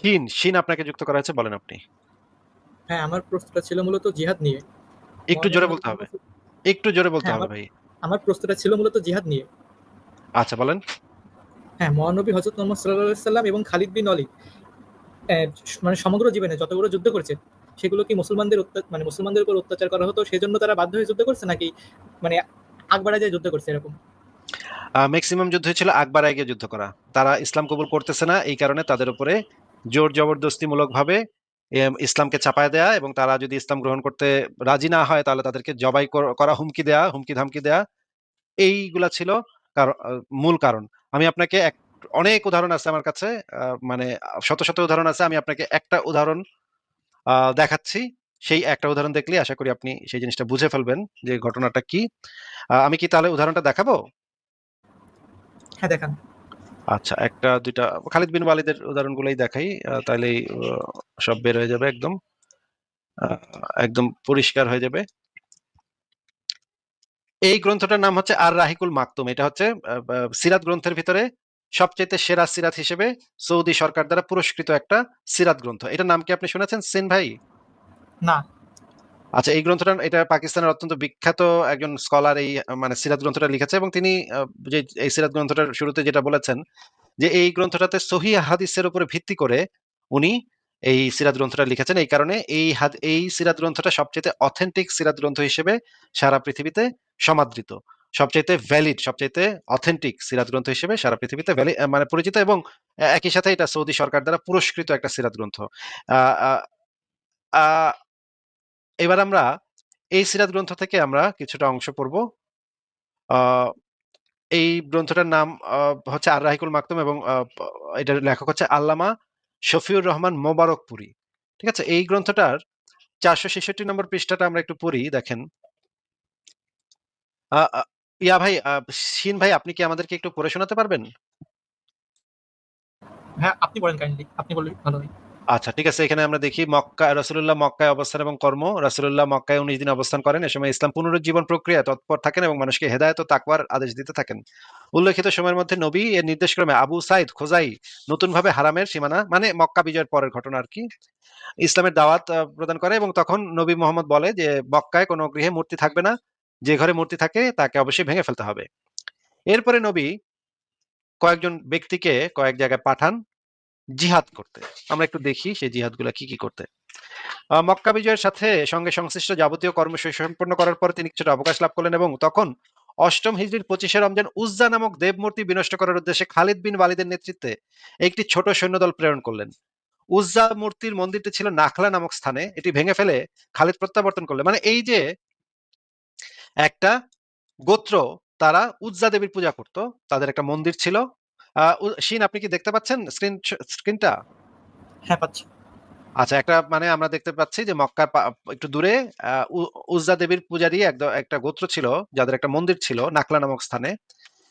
শিন, শিন আপনাকে যুক্ত করা হয়েছে বলেন আপনি। হ্যাঁ, আমার প্রশ্নটা ছিল মূলত জিহাদ নিয়ে। একটু জোরে বলতে হবে। একটু জোরে বলতে হ্যাঁ, হবে ভাই। আমার প্রশ্নটা ছিল মূলত জিহাদ নিয়ে। আচ্ছা বলেন। হ্যাঁ, মহানবী হযরত মুহাম্মদ সাল্লাল্লাহু আলাইহি সাল্লাম এবং খালিদ বিন ওয়ালিদ মানে সমগ্র জীবনে যতগুলো যুদ্ধ করেছে, সেগুলো কি মুসলমানদের মানে মুসলমানদের উপর অত্যাচার করা হতো সেজন্য তারা বাধ্য হয়ে যুদ্ধ করছে নাকি মানে আগ বাড়ায় যায় যুদ্ধ করছে এরকম? আ মেক্সিমাম যুদ্ধই ছিল আকবারায় গিয়ে যুদ্ধ করা। তারা ইসলাম কবুল করতেছে না, এই কারণে তাদের উপরে জোর জবরদস্তিমূলকভাবে ইসলামকে চাপায়া দেয়া এবং তারা যদি ইসলাম গ্রহণ করতে রাজি না হয় তাহলে তাদেরকে জবাই করা হুমকি দেয়া, হুমকি-ধামকি দেয়া। এইগুলা ছিল মূল কারণ। আমি আপনাকে এক অনেক উদাহরণ আছে আমার কাছে। মানে শত, শত উদাহরণ আছে। আমি আপনাকে একটা উদাহরণ দেখাচ্ছি। সেই একটা উদাহরণ দেখলে আশা করি আপনি সেই জিনিসটা বুঝে ফেলবেন যে ঘটনাটা কি। আমি কি তাহলে উদাহরণটা দেখাবো? হ্যাঁ, দেখান। আচ্ছা ১ টা ২ টা খালিদ বিন ওয়ালিদের উদাহরণগুলোই দেখাই। আ তাইলেই সব বের হয়ে যাবে একদম। একদম পরিষ্কার হয়ে যাবে। এই গ্রন্থটার নাম হচ্ছে আর রাহিকুল মাকতুম। এটা হচ্ছে সিরাত গ্রন্থের ভিতরে সবচাইতে সেরা সিরাত হিসেবে সৌদি সরকার দ্বারা পুরস্কৃত একটা সিরাত গ্রন্থ। এটার নাম কি আপনি শুনেছেন, সিন ভাই? না। আচ্ছা এই গ্রন্থটা এটা পাকিস্তানের অত্যন্ত বিখ্যাত একজন স্কলার এই মানে সিরাত গ্রন্থটা লিখেছে এবং তিনি যে এই সিরাত গ্রন্থটার শুরুতে যেটা বলেছেন যে এই গ্রন্থটাতে সহিহ হাদিসের উপরে ভিত্তি করে উনি এই সিরাত গ্রন্থটা লিখেছেন। এই কারণে এই এই সিরাত গ্রন্থটা সবচাইতে অথেন্টিক সিরাত গ্রন্থ হিসেবে সারা পৃথিবীতে সমাদৃত। সবচাইতে ভ্যালিড, সবচাইতে অথেন্টিক সিরাত গ্রন্থ হিসেবে সারা পৃথিবীতে মানে পরিচিত এবং একই সাথে এটা সৌদি সরকার দ্বারা পুরস্কৃত একটা সিরাত গ্রন্থ। এবার আমরা এই সিরাত গ্রন্থ থেকে আমরা কিছুটা অংশ পড়ব। এই গ্রন্থটার নাম হচ্ছে আর রাহিকুল মাকতুম এবং এটার লেখক হচ্ছে আল্লামা শফিউর রহমান মোবারকপুরী। ঠিক আছে? এই গ্রন্থটার ৪৬৬ নম্বর পৃষ্ঠাটা আমরা একটু পড়ি দেখেন। ইয়া ভাই শিন ভাই আপনি কি আমাদেরকে একটু পড়ে শোনাতে পারবেন? হ্যাঁ, আপনি বলেন কাইন্ডলি। আপনি বললে ভালো হয়। আচ্ছা ঠিক আছে। এখানে আমরা দেখি মক্কা রাসূলুল্লাহ মক্কায় অবস্থান এবং কর্ম। রাসূলুল্লাহ মক্কায় ১৯ দিন অবস্থান করেন। এ সময় ইসলাম পুনরুজ্জীবন প্রক্রিয়া তৎপর থাকেন এবং মানুষকে হেদায়েত ও তাকওয়ার আদেশ দিতে থাকেন। উল্লেখিত সময়ের মধ্যে নবী এর নির্দেশক্রমে আবু সাইদ খোজাই নতুনভাবে হারামের সীমানা মানে মক্কা বিজয়ের পরের ঘটনা আর কি, ইসলামের দাওয়াত প্রদান করে এবং তখন নবী মোহাম্মদ বলে যে, মক্কায় কোনো গৃহে মূর্তি থাকবে না। যে ঘরে মূর্তি থাকে, তাকে অবশ্যই ভেঙে ফেলতে হবে। এরপরে নবী কয়েকজন ব্যক্তিকে কয়েক জায়গায় পাঠান জিহাদ করতে। আমরা একটু দেখি সেই জিহাদগুলা কি, কি করতে। মক্কা বিজয়ের সাথে সঙ্গে সংশ্লিষ্ট যাবতীয় কর্ম সম্পন্ন করার পর তিনি কিছুটা অবকাশ লাভ করলেন এবং তখন অষ্টম ২৫ এ রমজান উজ্জা নামক দেবমূর্তি বিনষ্ট করার উদ্দেশ্যে খালিদ বিন ওয়ালিদের নেতৃত্বে একটি ছোট সৈন্যদল প্রেরণ করলেন। উজ্জা মূর্তির মন্দিরটি ছিল নাখলা নামক স্থানে। এটি ভেঙে ফেলে খালিদ প্রত্যাবর্তন করলেন। মানে এই যে একটা গোত্র তারা উজ্জা দেবীর পূজা করত। তাদের একটা মন্দির ছিল। শিন আপনি কি দেখতে পাচ্ছেন স্ক্রিন স্ক্রিনটা? হ্যাঁ, পাচ্ছি। আচ্ছা একটা মানে আমরা দেখতে পাচ্ছি যে মক্কার একটু দূরে উজ্জা দেবীর পূজারী একটা গোত্র ছিল, যাদের একটা মন্দির ছিল নাখলা নামক স্থানে।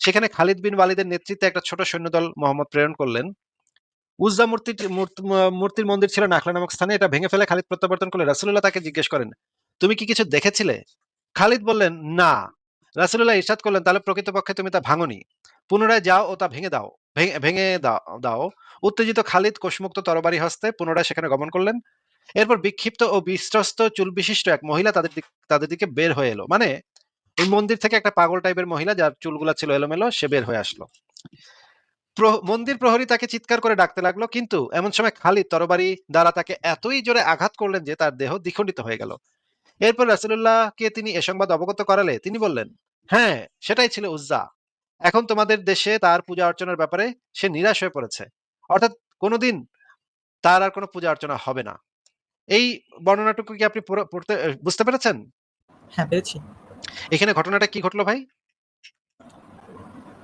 সেখানে খালিদ বিন ওয়ালিদের নেতৃত্বে একটা ছোট সৈন্যদল মোহাম্মদ প্রেরণ করলেন। উজ্জা মূর্ত মূর্তির মন্দির ছিল নাখলা নামক স্থানে। এটা ভেঙে ফেলে খালিদ প্রত্যাবর্তন করলে রাসুল্লাহ তাকে জিজ্ঞেস করেন, "তুমি কি কিছু দেখেছিলে?" খালিদ বললেন, "না।" রাসূলুল্লাহ ইরশাদ করলেন, "তাহলে প্রকৃতপক্ষে তুমি তা ভাঙোনি। পুনরায় যাও ও তা ভেঙে দাও। ভেঙে দাও।" উত্তেজিত খালিদ কোষমুক্ত তরবারি হস্তে পুনরায় সেখানে গমন করলেন। এরপর বিক্ষিপ্ত ও বিস্ত্রস্ত চুল বিশিষ্ট এক মহিলা তাদের তাদের দিকে বের হয়ে এলো। মানে ওই মন্দির থেকে একটা পাগল টাইপের মহিলা যার চুলগুলা ছিল এলোমেলো সে বের হয়ে আসলো। মন্দির প্রহরী তাকে চিৎকার করে ডাকতে লাগল। কিন্তু এমন সময় খালিদ তরবারি দ্বারা তাকে এতই জোরে আঘাত করলেন যে তার দেহ দ্বিখণ্ডিত হয়ে গেল। এরপর রাসূলুল্লাহকে তিনি এ সংবাদ অবগত করালে তিনি বললেন, "হ্যাঁ, সেটাই ছিল উজ্জা। এখন তোমাদের দেশে তার পূজা অর্চনার ব্যাপারে সে নিরাশ হয়ে পড়েছে। অর্থাৎ কোনোদিন তার আর কোনো পূজা অর্চনা হবে না।" এই বর্ণনাটুকু কি আপনি পড়তে বুঝতে পেরেছেন? হ্যাঁ, পেরেছি। এখানে ঘটনাটা কি ঘটলো ভাই?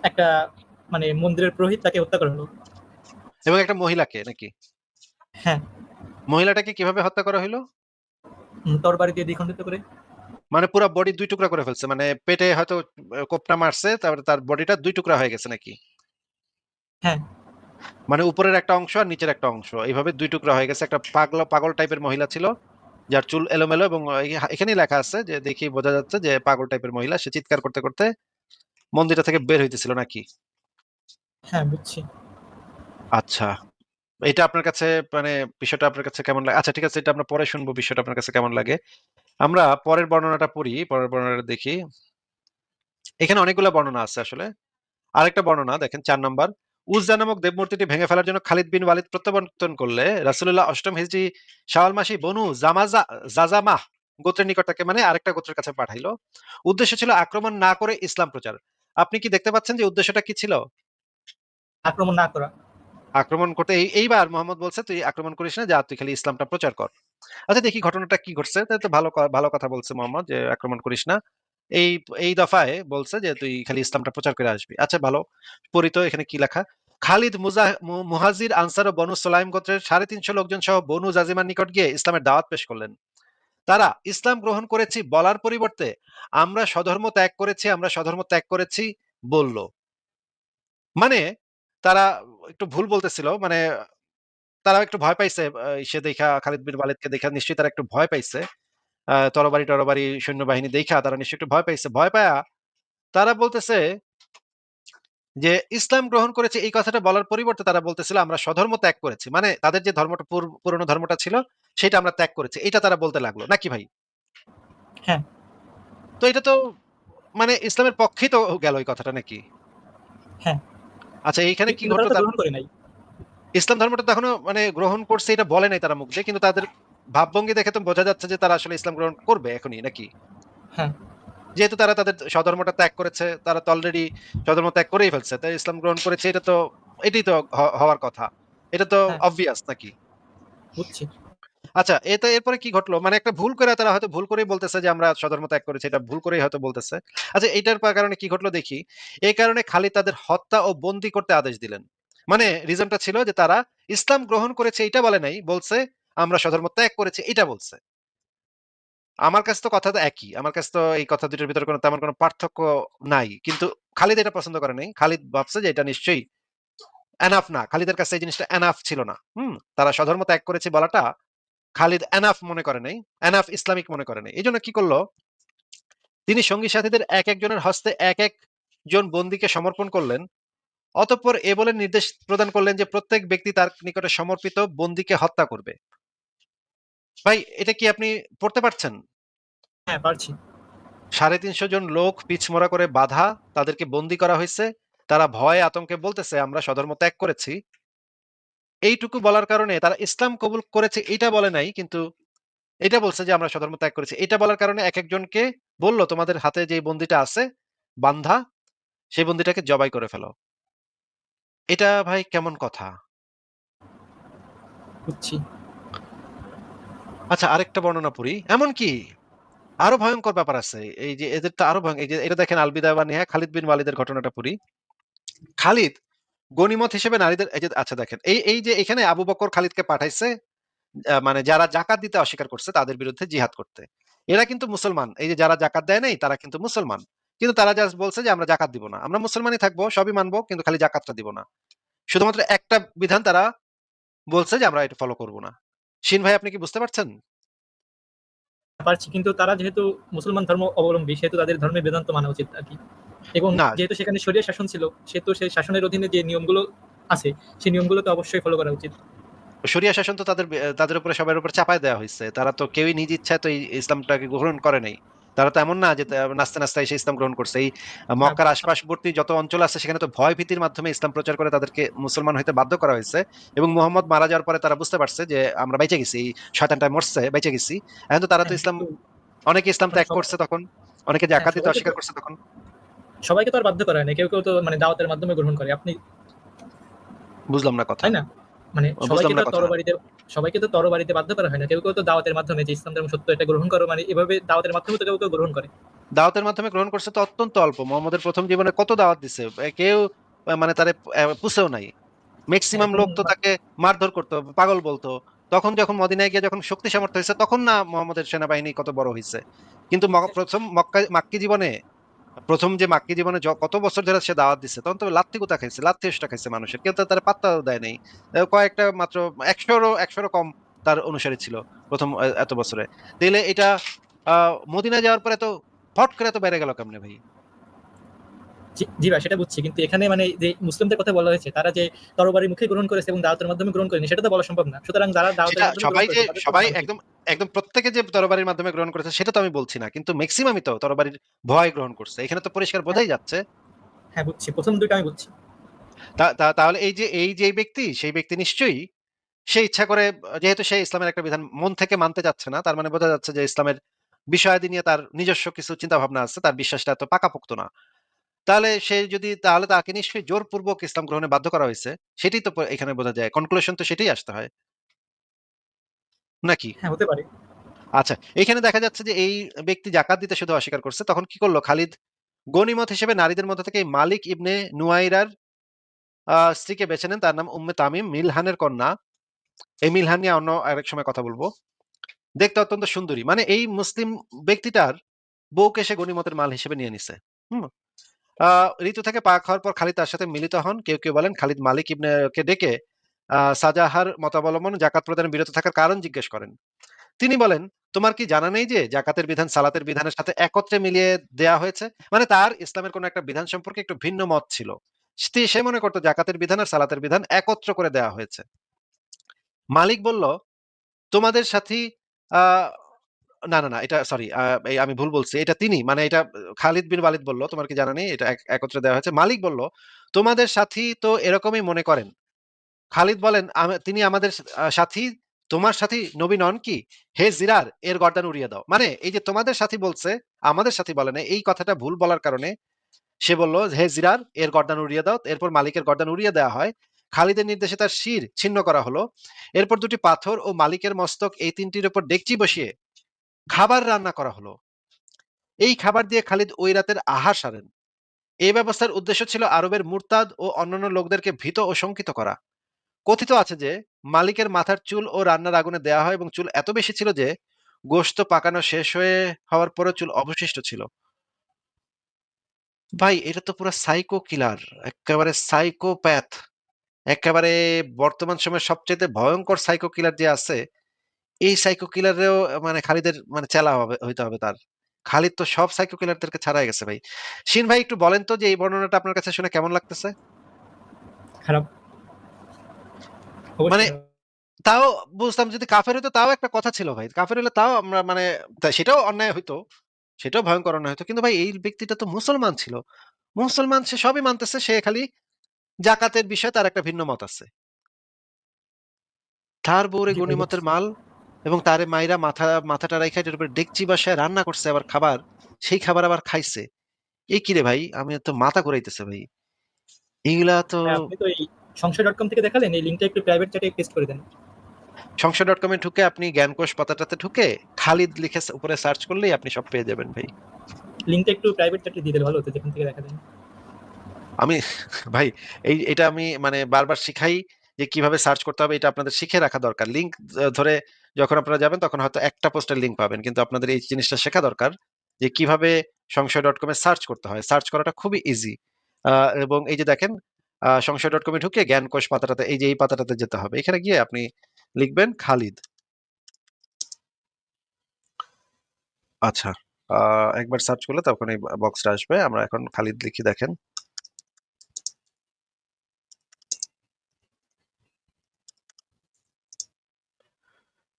একটা মানে মন্দিরের পুরোহিত তাকে হত্যা করা হলো। এবং একটা মহিলাকে নাকি? হ্যাঁ। মহিলাটাকে কীভাবে হত্যা করা হইল? উম তরবারি দিয়ে দ্বিখণ্ডিত করে। মানে পুরা বডি দুই টুকরা করে ফেলছে। মানে পেটে হয়তো কোপটা মারছে, তারপরে তার বডিটা দুই টুকরা হয়ে গেছে নাকি? হ্যাঁ। মানে উপরের একটা অংশ আর নিচের একটা অংশ। এইভাবে দুই টুকরা হয়ে গেছে। একটা পাগলা পাগল টাইপের মহিলা ছিল। যার চুল এলোমেলো এবং এখানেই লেখা আছে যে দেখি বোঝা যাচ্ছে যে পাগল টাইপের মহিলা। সে চিৎকার করতে, করতে মন্দিরটা থেকে বের হইতেছিল নাকি? হ্যাঁ, বুঝছি। আচ্ছা। এটা আপনার কাছে মানে বিষয়টা আপনার কাছে কেমন লাগে? আচ্ছা ঠিক আছে এটা আমরা পরে শুনব বিষয়টা আপনার কাছে কেমন লাগে। আমরা পরের বর্ণনাটা পড়ি, পরের বর্ণনাটা দেখি। এখানে অনেকগুলা বর্ণনা আছে আসলে। আরেকটা বর্ণনা দেখেন ৪ নাম্বার। উযযা নামক দেবমূর্তিটি ভেঙে ফেলার জন্য খালিদ বিন ওয়ালিদ প্রত্যাবর্তন করলে রাসূলুল্লাহ অষ্টম হিজরি শাওয়াল মাসি বনু জামাজা জাজামাহ গোত্রের নিকট তাকে মানে আরেকটা গোত্রের কাছে পাঠাইলো। উদ্দেশ্য ছিল আক্রমণ না করে ইসলাম প্রচার। আপনি কি দেখতে পাচ্ছেন যে উদ্দেশ্যটা কি ছিল? আক্রমণ না করা। আক্রমণ করতে এইবার মোহাম্মদ বলছে, "তুই আক্রমণ করিস না, যা তুই খালি ইসলামটা প্রচার কর।" আচ্ছা দেখি ঘটনাটা কি ঘটছে। তো ভালো ভালো কথা বলছে মোহাম্মদ যে, "আক্রমণ করিস না।" এই এই দফায় বলছে যে, "তুই খালি ইসলামটা প্রচার করে আসবি।" আচ্ছা ভালো। পড়ি তো এখানে কি লেখা? খালিদ মুজা মু মুহাজির, আনসার ও বনু সুলাইম গোত্রের ৩৫০ লোকজন সহ বনু জাজিমার নিকট গিয়ে ইসলামের দাওয়াত পেশ করলেন। তারা ইসলাম গ্রহণ করেছি বলার পরিবর্তে, "আমরা স্বধর্ম ত্যাগ করেছি, আমরা স্বধর্ম ত্যাগ করেছি" বলল। মানে তারা একটু ভুল বলতেছিল। মানে তারাও একটু ভয় পাইছে। আ ইসে দেইখা খালিদ বিন ওয়ালিদকে দেইখা নিশ্চয়ই তারা একটু ভয় পাইছে। তরবারি-টরবারি সৈন্যবাহিনী দেইখা তারা নিশ্চয়ই একটু ভয় পাইছে। ভয় পায়া তারা বলতেছে যে ইসলাম গ্রহণ করেছে এই কথাটা বলার পরিবর্তে তারা বলতেছিল আমরা স্বধর্ম ত্যাগ করেছি। মানে তাদের যে ধর্মটা পুর পুরনো ধর্মটা ছিল সেটা আমরা ত্যাগ করেছি। এটা তারা বলতে লাগল। নাকি ভাই? হ্যাঁ। তো এটা তো মানে ইসলামের পক্ষেই তো গেল এই কথাটা নাকি? হ্যাঁ। আচ্ছা এইখানে কি তার গ্রহণ করে নাই। ইসলাম ধর্মটা তো এখনও মানে গ্রহণ করছে এটা বলে নাই তারা মুখ দিয়ে। কিন্তু তাদের ভাবভঙ্গি দেখে তো বোঝা যাচ্ছে যে তারা আসলে ইসলাম গ্রহণ করবে এখনই নাকি? হ্যাঁ। যেহেতু তারা তাদের স্বধর্মটা ত্যাগ করেছে, তারা তো অলরেডি স্বধর্ম ত্যাগ করেই ফেলছে। তাই ইসলাম গ্রহণ করেছে এটা তো এটাই তো হওয়ার কথা। এটা তো অবভিয়াস নাকি? বুঝছি। আচ্ছা এতে এরপরে কি ঘটলো? মানে একটা ভুল করে তারা হয়তো ভুল করেই বলতেছে যে আমরা স্বধর্ম ত্যাগ করেছি। এটা ভুল করেই হয়তো বলতেছে। আচ্ছা এইটার পা কারণে কি ঘটলো দেখি। এই কারণে খালিদ তাদের হত্যা ও বন্দী করতে আদেশ দিলেন। মানে রিজনটা ছিল যে তারা ইসলাম গ্রহণ করেছে এইটা বলে নাই। বলছে আমরা স্বধর্ম ত্যাগ করেছি, এইটা বলছে। আমার কাছে তো কথা তো একই। আমার কাছে তো এই কথা দুটোর ভিতরে কোনো তেমন কোনো পার্থক্য নাই। কিন্তু খালিদ এটা পছন্দ করে নাই। খালিদ ভাবছে যে এটা নিশ্চয়ই এনাফ না। খালিদের কাছে এই জিনিসটা এনাফ ছিল না। হুম? তারা স্বধর্ম ত্যাগ করেছে বলাটা খালিদ এনাফ মনে করে নাই। এনাফ ইসলামিক মনে করে নাই। এজন্য কি করল? তিনি সঙ্গী সাথীদের এক একজনের হস্তে এক এক জন বন্দীকে সমর্পণ করলেন। অতঃপর এ বলে নির্দেশ প্রদান করলেন যে প্রত্যেক ব্যক্তি তার নিকটে সমর্পিত বন্দীকে হত্যা করবে। ভাই এটা কি আপনি পড়তে পারছেন? হ্যাঁ, পারছি। ৩৫০ জন লোক পিছমরা করে বাধা তাদেরকে বন্দী করা হয়েছে তারা ভয়ে আতঙ্কে বলতেছে আমরা স্বধর্ম ত্যাগ করেছি। এইটুকু বলার কারণে তারা ইসলাম কবুল করেছে এইটা বলে নাই কিন্তু এটা বলছে যে আমরা স্বধর্ম ত্যাগ করেছি। এটা বলার কারণে একেকজনকে বলল তোমাদের হাতে যে বন্দীটা আছে বান্ধা, সেই বন্দীটাকে জবাই করে ফেলো। এটা ভাই কেমন কথা? বুঝছি। আচ্ছা আরেকটা বর্ণনা পড়ি। এমনকি আরও ভয়ঙ্কর ব্যাপার আছে। এই যে এদের তো আরও ভয়ং এই যে এটা দেখেন আলবিদা ওয়া নিহায়া খালিদ বিন ওয়ালিদের ঘটনাটা পড়ি। খালিদ গনিমত হিসেবে নারীদের যে আচ্ছা দেখেন এই এই যে এখানে আবু বকর খালিদকে পাঠাইছে মানে যারা জাকাত দিতে অস্বীকার করছে তাদের বিরুদ্ধে জিহাদ করতে। এরা কিন্তু মুসলমান। এই যে যারা জাকাত দেয় নাই তারা কিন্তু মুসলমান। কিন্তু তারা জাস্ট বলছে যে আমরা জাকাত দিব না। আমরা মুসলমানই থাকব, সবই মানবো কিন্তু খালি জাকাতটা দিব না। শুধুমাত্র একটা বিধান তারা বলছে যে আমরা এটা ফলো করব না। শিন ভাই আপনি কি বুঝতে পারছেন? পারছি কিন্তু তারা যেহেতু মুসলমান ধর্ম অবলম্বী সেহেতু তাদের ধর্মের বেদান্ত মানা উচিত আরকি। এবং যেহেতু সেখানে শরিয়া শাসন ছিল সেহেতু সেই শাসনের অধীনে যে নিয়মগুলো আছে সেই নিয়মগুলো তো অবশ্যই ফলো করা উচিত। শরিয়া শাসন তো তাদের তাদের উপরে সবার উপর চাপায় দেওয়া হইছে। তারা তো কেউই নিজ ইচ্ছায় তো ইসলামটাকে গ্রহণ করে নাই। তারা তো এমন না যে তা নাচতে, নাচতে এসে ইসলাম গ্রহণ করছে। এই মক্কার আশপাশবর্তী যত অঞ্চল আছে সেখানে তো ভয় ভীতির মাধ্যমে ইসলাম প্রচার করে তাদেরকে মুসলমান হইতে বাধ্য করা হয়েছে। এবং মোহাম্মদ মারা যাওয়ার পরে তারা বুঝতে পারছে যে আমরা বেঁচে গেছি। এই শয়তানটা মরছে, বেঁচে গেছি। এখন তো তারা তো হ্যাঁ, ইসলাম অনেকে ইসলাম ত্যাগ করছে তখন। অনেকে হ্যাঁ, জাকাত দিতে অস্বীকার করছে তখন। সবাইকে তো আর বাধ্য করা হয় না। কেউ, কেউ তো মানে দাওয়াতের মাধ্যমে গ্রহণ করে। আপনি বুঝলাম না কথা। তাই না? মানে সবাইকে তো তরবারিতে সবাইকে তো তরবারিতে বাধ্য করা হয় না। কেউ, কেউ তো দাওয়াতের মাধ্যমে যে ইসলাম ধর্ম সত্য এটা গ্রহণ করো মানে এভাবে দাওয়াতের মাধ্যমে তো কেউ, কেউ গ্রহণ করে। দাওয়াতের মাধ্যমে গ্রহণ করছে তো অত্যন্ত অল্প। মুহাম্মদের ১ম জীবনে কত দাওয়াত দিছে। কেউ মানে তারে পুছেও নাই। ম্যাক্সিমাম লোক তো তাকে মারধর করত, পাগল বলতো। তখন যখন মদিনায় গিয়ে যখন শক্তি সামর্থ্য হয়েছে তখন না মুহাম্মদের সেনাবাহিনী কত বড় হয়েছে কিন্তু প্রথম ১ম মক্কায় মাক্কি জীবনে ১ম যে মাক্কি জীবনে কত বছর ধরে সে দাওয়াত দিচ্ছে তখন তো লাত্তি কোথা খাইছে, লাত্তি এসটা খাইছে মানুষের। কেউ তো পাত্তা দেয় নাই। কয়েকটা মাত্র ১০০ রও ১০০ কম তার অনুসারী ছিল প্রথম এত বছরে। তাইলে এটা মদিনা যাওয়ার পরে তো ফট করে এত বেড়ে গেল কেমনে ভাই? জি, ভাই সেটা বুঝছি। কিন্তু এখানে মানে যে মুসলিমদের কথা বলা হয়েছে তারা যে তরবারি মুখে গ্রহণ করেছে এবং দাওয়াতের মাধ্যমে গ্রহণ করেনি সেটা তো বলা সম্ভব না। সুতরাং যারা দাওয়াতের সবাই যে সবাই একদম একদম প্রত্যেকে যে তরবারির মাধ্যমে গ্রহণ করেছে সেটা তো আমি বলছি না। কিন্তু মেক্সিমামই তো তরবারির ভয় গ্রহণ করছে। এখানে তো পরিষ্কার বোঝাই যাচ্ছে। হ্যাঁ বুঝছি। ১ম ২ টা আমি বুঝছি। তাহলে এই যে এই যে ব্যক্তি সেই ব্যক্তি নিশ্চয়ই সে ইচ্ছা করে যেহেতু সে ইসলামের একটা বিধান মন থেকে মানতে যাচ্ছে না তার মানে বোঝা যাচ্ছে যে ইসলামের বিষয়াদি নিয়ে তার নিজস্ব কিছু চিন্তা ভাবনা আছে তার বিশ্বাসটা এত পাকাপোক্ত না তাহলে সে যদি তাহলে তাকে নিশ্চয়ই জোরপূর্বক ইসলাম গ্রহণে বাধ্য করা হয়েছে। সেটাই তো এখানে বোঝা যায়। কনক্লুশন তো সেটাই আসতে হয়। নাকি? হ্যাঁ হতে পারে। আচ্ছা এখানে দেখা যাচ্ছে যে এই ব্যক্তি জাকাত দিতে শুধু অস্বীকার করছে। তখন কি করল? খালিদ গনিমত হিসেবে নারীদের মধ্যে থেকে মালিক ইবনে নুয়াইরার স্ত্রীকে বেছে নেন। তার নাম উম্মে তামিম। মিলহানের কন্যা। এই মিলহান নিয়ে অন্য আরেক সময় কথা বলব। দেখতে অত্যন্ত সুন্দরী। মানে এই মুসলিম ব্যক্তিটার বউকে সে গনিমতের মাল হিসেবে নিয়ে নিছে। হুম? ঋতু থেকে পাক হওয়ার পর খালিদ তার সাথে মিলিত হন। কেউ কেউ বলেন খালিদ মালিক ইবনেকে ডেকে সাজাহার মতাবলম্বন জাকাত প্রদানে বিরত থাকার কারণ জিজ্ঞেস করেন। তিনি বলেন, তোমার কি জানা নেই যে জাকাতের বিধান সালাতের বিধানের সাথে একত্রে মিলিয়ে দেয়া হয়েছে? মানে তার ইসলামের কোন একটা বিধান সম্পর্কে একটু ভিন্ন মত ছিল। সে- মনে করতো জাকাতের বিধান আর সালাতের বিধান একত্র করে দেয়া হয়েছে। মালিক বলল, তোমাদের সাথী না না না, এটা সরি আমি ভুল বলছি। এটা তিনি মানে এটা খালিদ বিন ওয়ালিদ বলল, তোমার কি জানা নেই? এটা একত্রে দেওয়া হয়েছে। মালিক বলল, তোমাদের সাথী তো এরকমই মনে করেন। খালিদ বলেন তিনি আমাদের সাথী, তোমার সাথী নবী নন কি? হে জিরার, এর গর্দান উড়িয়ে দাও। মানে এই যে তোমাদের সাথী বলছে, আমাদের সাথী বলে না, এই কথাটা ভুল বলার কারণে সে বলল, হে জিরার, এর গর্দান উড়িয়ে দাও। এরপর মালিকের গর্দান উড়িয়ে দেওয়া হয়। খালিদের নির্দেশে তার শির ছিন্ন করা হলো। এরপর দুটি পাথর ও মালিকের মস্তক এই তিনটির উপর ডেকচি বসিয়ে খাবার রান্না করা হলো। এই খাবার দিয়ে খালিদ ওই রাতের আহার সারেন। এই ব্যবস্থার উদ্দেশ্য ছিল আরবের মুরতাদ ও অন্যান্য লোকদেরকে ভীত ও শঙ্কিত করা। কথিত আছে যে, মালিকের মাথার চুল ও রান্নার আগুনে দেয়া হয় এবং চুল এত বেশি ছিল যে, গোশত পাকানো শেষ হয়ে হওয়ার পরে চুল অবশিষ্ট ছিল। ভাই, এটা তো পুরো সাইকো কিলার একেবারে সাইকোপ্যাথ একেবারে বর্তমান সময়ের সবচেয়ে ভয়ঙ্কর সাইকো কিলার যে আছে এই সাইকো কিলারেও মানে খালিদের মানে চেলা হবে হইতে হবে তার। খালিদ তো সব সাইকো কিলারদেরকে ছাড়াই গেছে ভাই। শিন ভাই একটু বলেন তো যে এই বর্ণনাটা আপনার কাছে শুনে কেমন লাগতেছে? খারাপ। মানে- তাও বুঝতাম যদি কাফের হইতো তাও একটা কথা ছিল ভাই। কাফের হলে তাও আমরা মানে সেটাও অন্যায় হইতো সেটাও ভয়ঙ্কর অন্যায় হইতো। কিন্তু ভাই এই ব্যক্তিটা তো মুসলমান ছিল। মুসলমান সে সবই মানতেছে সে খালি জাকাতের বিষয়ে তার একটা ভিন্ন মত আছে। তার বউরে বুঝছি। মাল এবং তারে মাইরা মাথা মাথাটা রাইখা এটার উপরে ডেকচি বাসায় রান্না করছে আবার খাবার সেই খাবার আবার খাইছে। এই কি রে ভাই? আমি তো মাথা ঘুরাইতেছে ভাই। এইগুলা তো হ্যাঁ, তো এই সংশয়.com থেকে দেখালেন এই লিংকটা একটু প্রাইভেট চ্যাটে পেস্ট করে দেন। সংসদ ডট কমে ঢুকে আপনি জ্ঞানকোষ পাতাটাতে ঢুকে খালিদ লিখে উপরে সার্চ করলেই আপনি সব পেয়ে যাবেন ভাই। লিংকটা একটু প্রাইভেট চ্যাটে দিয়ে দিলে ভালো হতো যেখান থেকে দেখা দেন। আমি ভাই এই এটা আমি মানে বারবার শিখাই। যে কীভাবে সার্চ করতে হবে, এটা আপনাদের শিখে রাখা দরকার। লিংক ধরে যখন আপনারা যাবেন, তখন হয়তো একটা পোস্টের লিংক পাবেন। কিন্তু আপনাদের এই জিনিসটা শেখা দরকার যে কীভাবে সংশয় ডট কমে সার্চ করতে হয়। সার্চ করাটা খুবই ইজি এবং এই যে দেখেন সংশয় ডট কমে ঢুকে জ্ঞানকোষ পাতাটাতে, এই যে এই পাতাটাতে যেতে হবে। এখানে গিয়ে আপনি লিখবেন খালিদ। আচ্ছা একবার সার্চ করলে তখন এই বক্সটা আসবে। আমরা এখন খালিদ লিখি, দেখেন।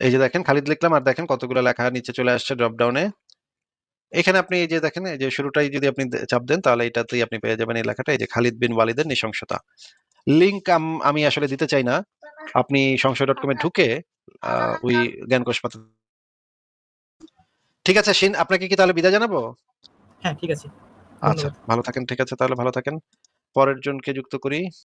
এই যে দেখেন খালিদ লিখলাম আর দেখেন কতগুলো লেখা নিচে চলে আসছে ড্রপ ডাউনে এখানে আপনি এই যে দেখেন এই যে শুরুটাই যদি আপনি চাপ দেন তাহলে এটাতেই আপনি পেয়ে যাবেন এই লেখাটা এই যে খালিদ বিন ওয়ালিদের নৃশংসতা। লিংক আমি আসলে দিতে চাই না। আপনি সংশয় ডট কমে ঢুকে ওই জ্ঞানকোষ পাতা ঠিক আছে শিন আপনাকে কি তাহলে বিদায় জানাব? হ্যাঁ, ঠিক আছে। আচ্ছা ভালো থাকেন ঠিক আছে তাহলে ভালো থাকেন। পরের জনকে যুক্ত করি।